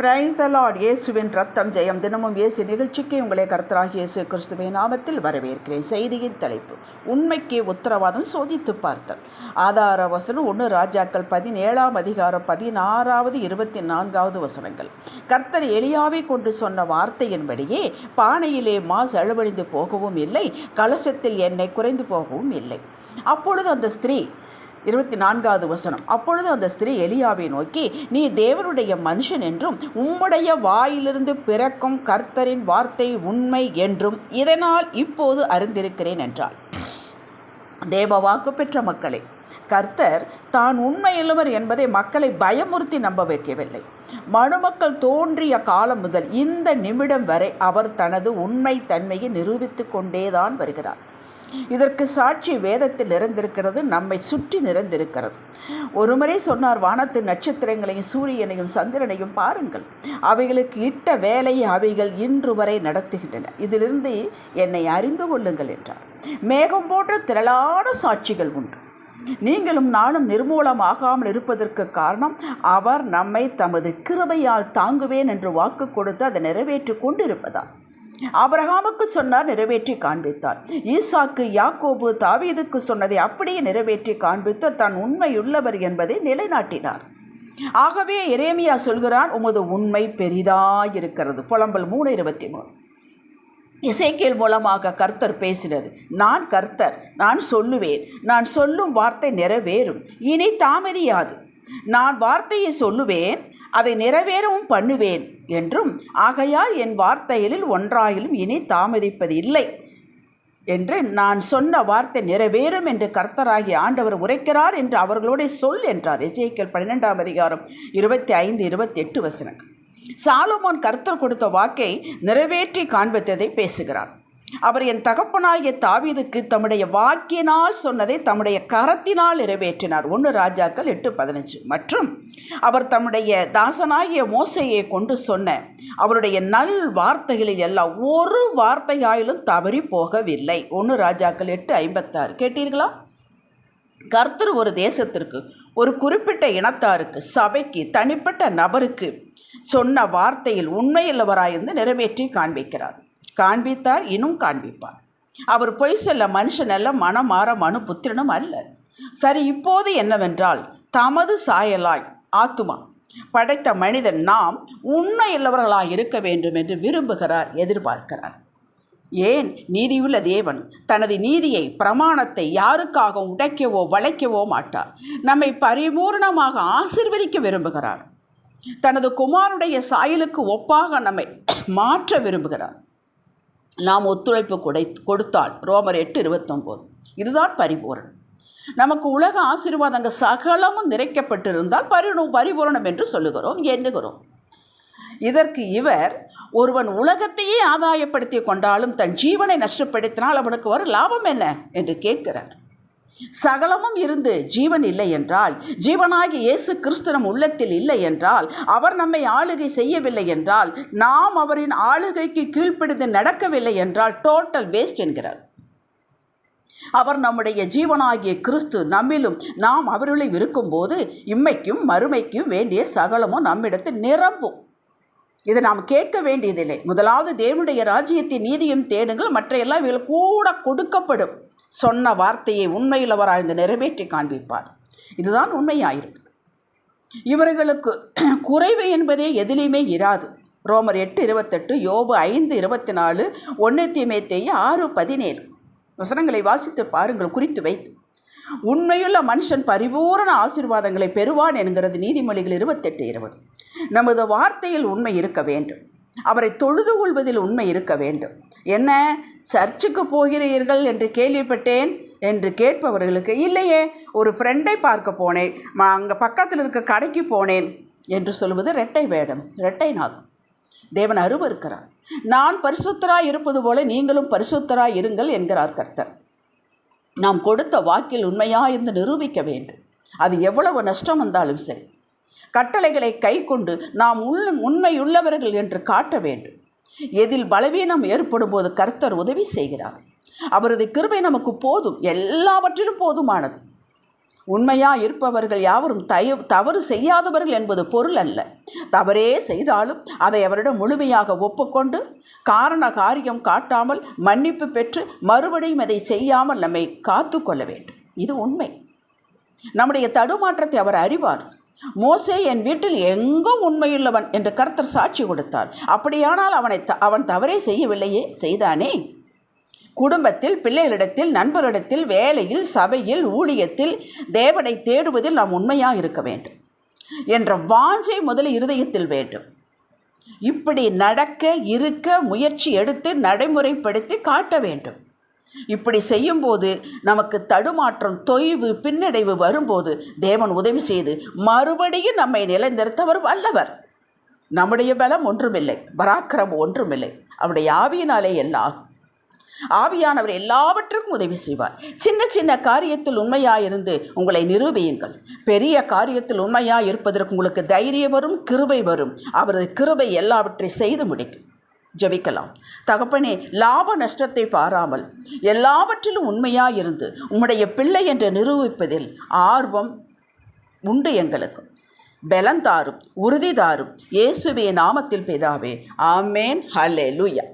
Praise the Lord இயேசுவின் ரத்தம் ஜெயம். தினமும் இயேசு நிகழ்ச்சிக்கு உங்களை கர்த்தராக இயேசு கிறிஸ்துவின் நாமத்தில் வரவேற்கிறேன். செய்தியின் தலைப்பு உண்மைக்கு உத்தரவாதம் சோதித்து பார்த்தல். ஆதார வசனம் ஒன்று ராஜாக்கள் பதினேழாம் அதிகாரம் பதினாறாவது இருபத்தி நான்காவது வசனங்கள். கர்த்தர் எளியாவை கொண்டு சொன்ன வார்த்தையின்படியே பானையிலே மாசு அழுவழிந்து போகவும் இல்லை கலசத்தில் எண்ணெய் குறைந்து போகவும் இல்லை. அப்பொழுது அந்த ஸ்திரீ இருபத்தி நான்காவது வசனம். அப்பொழுது அந்த ஸ்திரீ எலியாவை நோக்கி நீ தேவனுடைய மனுஷன் என்றும் உம்முடைய வாயிலிருந்து பிறக்கும் கர்த்தரின் வார்த்தை உண்மை என்றும் இதனால் இப்போது அறிந்திருக்கிறேன் என்றாள். தேவ வாக்கு பெற்ற மக்களை கர்த்தர் தான் உண்மையுள்ளவர் என்பதை மக்களை பயமுறுத்தி நம்ப வைக்கவில்லை. மனுமக்கள் தோன்றிய காலம் முதல் இந்த நிமிடம் வரை அவர் தனது உண்மை தன்மையை நிரூபித்து கொண்டேதான் வருகிறார். இதற்கு சாட்சி வேதத்தில் நிறைந்திருக்கிறது நம்மை சுற்றி நிறைந்திருக்கிறது. ஒருமுறை சொன்னார் வானத்து நட்சத்திரங்களையும் சூரியனையும் சந்திரனையும் பாருங்கள். அவைகளுக்கு இட்ட வேலையை அவைகள் இன்று வரை நடத்துகின்றன. இதிலிருந்து என்னை அறிந்து கொள்ளுங்கள் என்றார். மேகம் போன்ற திரளான சாட்சிகள் உண்டு. நீங்களும் நானும் நிர்மூலமாகாமல் இருப்பதற்கு காரணம் அவர் நம்மை தமது கிருபையால் தாங்குவேன் என்று வாக்கு கொடுத்து அதை நிறைவேற்றி கொண்டிருப்பதால். ஆபரகாமுக்கு சொன்னார் நிறைவேற்றி காண்பித்தார். ஈசாக்கு யாக்கோபு தாவீதுக்கு சொன்னதை அப்படியே நிறைவேற்றி காண்பித்து தான் உண்மையுள்ளவர் என்பதை நிலைநாட்டினார். ஆகவே எரேமியா சொல்கிறான் உமது உண்மை பெரிதாயிருக்கிறது. புலம்பல் மூணு இருபத்தி மூணு. இசைக்கியல் மூலமாக கர்த்தர் பேசினது நான் கர்த்தர் நான் சொல்லுவேன் நான் சொல்லும் வார்த்தை நிறைவேறும். இனி தாமதியாது. நான் வார்த்தையை சொல்லுவேன் அதை நிறைவேறவும் பண்ணுவேன். என்றும் ஆகையால் என் வார்த்தைகளில் ஒன்றாயிலும் இனி தாமதிப்பது இல்லை என்று நான் சொன்ன வார்த்தை நிறைவேறும் என்று கர்த்தராகி ஆண்டவர் உரைக்கிறார் என்று அவர்களோட சொல் என்றார். இசைக்கல் பன்னிரெண்டாம் அதிகாரம் இருபத்தி ஐந்து இருபத்தி எட்டு வசனங்கள். சாலமோன் கர்த்தர் கொடுத்த வாக்கை நிறைவேற்றி காண்பித்ததை பேசுகிறார். அவர் என் தகப்பனாகிய தாவீதுக்கு தம்முடைய வாக்கினால் சொன்னதை தம்முடைய கரத்தினால் நிறைவேற்றினார். ஒன்று ராஜாக்கள் எட்டு பதினஞ்சு. மற்றும் அவர் தம்முடைய தாசனாகிய மோசையை கொண்டு சொன்ன அவருடைய நல் வார்த்தைகளில் எல்லாம் ஒரு வார்த்தையாயிலும் தவறி போகவில்லை. ஒன்று ராஜாக்கள் எட்டு ஐம்பத்தாறு. கேட்டீர்களா? கர்த்தர் ஒரு தேசத்திற்கு ஒரு குறிப்பிட்ட இனத்தாருக்கு சபைக்கு தனிப்பட்ட நபருக்கு சொன்ன வார்த்தையில் உண்மையுள்ளவராயிருந்து நிறைவேற்றி காண்பிக்கிறார். காண்பித்தார் இன்னும் காண்பிப்பார். அவர் பொய் சொல்ல மனுஷன் அல்ல மனம் மாற மனு புத்திரனும் அல்ல. சரி இப்போது என்னவென்றால் தமது சாயலாய் ஆத்துமா படைத்த மனிதன் நாம் உண்மையுள்ளவர்களாக இருக்க வேண்டும் என்று விரும்புகிறார் எதிர்பார்க்கிறார். ஏன்? நீதியுள்ள தேவன் தனது நீதியை பிரமாணத்தை யாருக்காக உடைக்கவோ வளைக்கவோ மாட்டார். நம்மை பரிபூர்ணமாக ஆசிர்வதிக்க விரும்புகிறார். தனது குமாருடைய சாயலுக்கு ஒப்பாக நம்மை மாற்ற விரும்புகிறார். நாம் ஒத்துழைப்பு கொடை கொடுத்தால் ரோமர் எட்டு இருபத்தொம்போது. இதுதான் பரிபூரணம். நமக்கு உலக ஆசீர்வாதங்கள் சகலமும் நிறைக்கப்பட்டிருந்தால் பரிணு பரிபூரணம் என்று சொல்லுகிறோம் எண்ணுகிறோம். இதற்கு இவர் ஒருவன் உலகத்தையே ஆதாயப்படுத்தி கொண்டாலும் தன் ஜீவனை நஷ்டப்படுத்தினால் அவனுக்கு வரும் லாபம் என்ன? என்று கேட்கிறார். சகலமும் இருந்து ஜீவன் இல்லை என்றால் ஜீவனாகி இயேசு கிறிஸ்துவம் உள்ளத்தில் இல்லை என்றால் அவர் நம்மை ஆளுகை செய்யவில்லை என்றால் நாம் அவரின் ஆளுகைக்கு கீழ்ப்பிடித்து நடக்கவில்லை என்றால் டோட்டல் வேஸ்ட் என்கிறார். அவர் நம்முடைய ஜீவனாகிய கிறிஸ்து நம்மிலும் நாம் அவர்களை இருக்கும்போது இம்மைக்கும் மறுமைக்கும் வேண்டிய சகலமும் நம்மிடத்தில் நிரம்பும். இதை நாம் கேட்க வேண்டியதில்லை. முதலாவது தேவனுடைய ராஜ்யத்தின் நீதியும் தேடுங்கள் மற்ற எல்லாம் இவர்கள் கூட கொடுக்கப்படும். சொன்ன வார்த்தையை உண்மையுள்ளவராய்ந்து நிறைவேற்றி காண்பிப்பார். இதுதான் உண்மையாயிருக்கு இவர்களுக்கு குறைவு என்பதே எதிலையுமே இராது. ரோமர் எட்டு இருபத்தெட்டு யோபு ஐந்து இருபத்தி நாலு ஒன்று தீமேத்தேய ஆறு பதினேழு. வசனங்களை வாசித்து பாருங்கள் குறித்து வைத்து. உண்மையுள்ள மனுஷன் பரிபூரண ஆசீர்வாதங்களை பெறுவான் என்கிறது நீதிமொழிகள் இருபத்தெட்டு இருபது. நமது வார்த்தையில் உண்மை இருக்க வேண்டும். அவரை தொழுது கொள்வதில் உண்மை இருக்க வேண்டும். என்ன? சர்ச்சுக்கு போகிறீர்கள் என்று கேள்விப்பட்டேன் என்று கேட்பவர்களுக்கு இல்லையே ஒரு ஃப்ரெண்டை பார்க்க போனேன். அங்கே பக்கத்தில் இருக்க கடைக்கு போனேன் என்று சொல்வது ரெட்டை வேடம் ரெட்டை நாகம் தேவன் அருவருக்கிறார். நான் பரிசுத்தராய் இருப்பது போல நீங்களும் பரிசுத்தராய் இருங்கள் என்கிறார் கர்த்தர். நாம் கொடுத்த வாக்கில் உண்மையாக இருந்து நிரூபிக்க வேண்டும். அது எவ்வளவு நஷ்டம் வந்தாலும் சரி. கட்டளைகளை கை கொண்டு நாம் உள்ள உண்மையுள்ளவர்கள் என்று காட்ட வேண்டும். எதில் பலவீனம் ஏற்படும் போது கர்த்தர் உதவி செய்கிறார். அவரது கிருபை நமக்கு போதும் எல்லாவற்றிலும் போதுமானது. உண்மையா இருப்பவர்கள் யாவரும் தய தவறு செய்யாதவர்கள் என்பது பொருள் அல்ல. தவறே செய்தாலும் அதை அவரிடம் முழுமையாக ஒப்புக்கொண்டு காரண காரியம் காட்டாமல் மன்னிப்பு பெற்று மறுபடியும் அதை செய்யாமல் நம்மை காத்து கொள்ள வேண்டும். இது உண்மை. நம்முடைய தடுமாற்றத்தை அவர் அறிவார். மோசே என் வீட்டில் எங்கும் உண்மையுள்ளவன் என்று கர்த்தர் சாட்சி கொடுத்தார். அப்படியானால் அவனை த அவன் தவறே செய்யவில்லையே? செய்தானே? குடும்பத்தில் பிள்ளைகளிடத்தில் நண்பரிடத்தில் வேலையில் சபையில் ஊழியத்தில் தேவனை தேடுவதில் நாம் உண்மையாக இருக்க வேண்டும் என்ற வாஞ்சை முதல் இருதயத்தில் வேண்டும். இப்படி நடக்க இருக்க முயற்சி எடுத்து நடைமுறைப்படுத்தி காட்ட வேண்டும். இப்படி செய்யும்போது நமக்கு தடுமாற்றம் தொய்வு பின்னடைவு வரும்போது தேவன் உதவி செய்து மறுபடியும் நம்மை நிலைநிறுத்தவர் வல்லவர். நம்முடைய பலம் ஒன்றுமில்லை பராக்கிரமம் ஒன்றுமில்லை. அவருடைய ஆவியினாலே எல்லாம். ஆவியானவர் எல்லாவற்றுக்கும் உதவி செய்வார். சின்ன சின்ன காரியத்தில் உண்மையாயிருந்து உங்களை நிரூபியுங்கள். பெரிய காரியத்தில் உண்மையாக இருப்பதற்கு உங்களுக்கு தைரியம் வரும் கிருபை வரும். அவரது கிருபை எல்லாவற்றை செய்து முடிக்கும். ஜெபிக்கலாம். தகப்பனே லாப நஷ்டத்தை பாராமல் எல்லாவற்றிலும் உண்மையாக இருந்து உம்முடைய பிள்ளை என்று நிரூபிப்பதில் ஆர்வம் உண்டு எங்களுக்கு. பலந்தாரும் உறுதிதாரும் இயேசுவே நாமத்தில் பிதாவே ஆமேன். ஹலே லுயா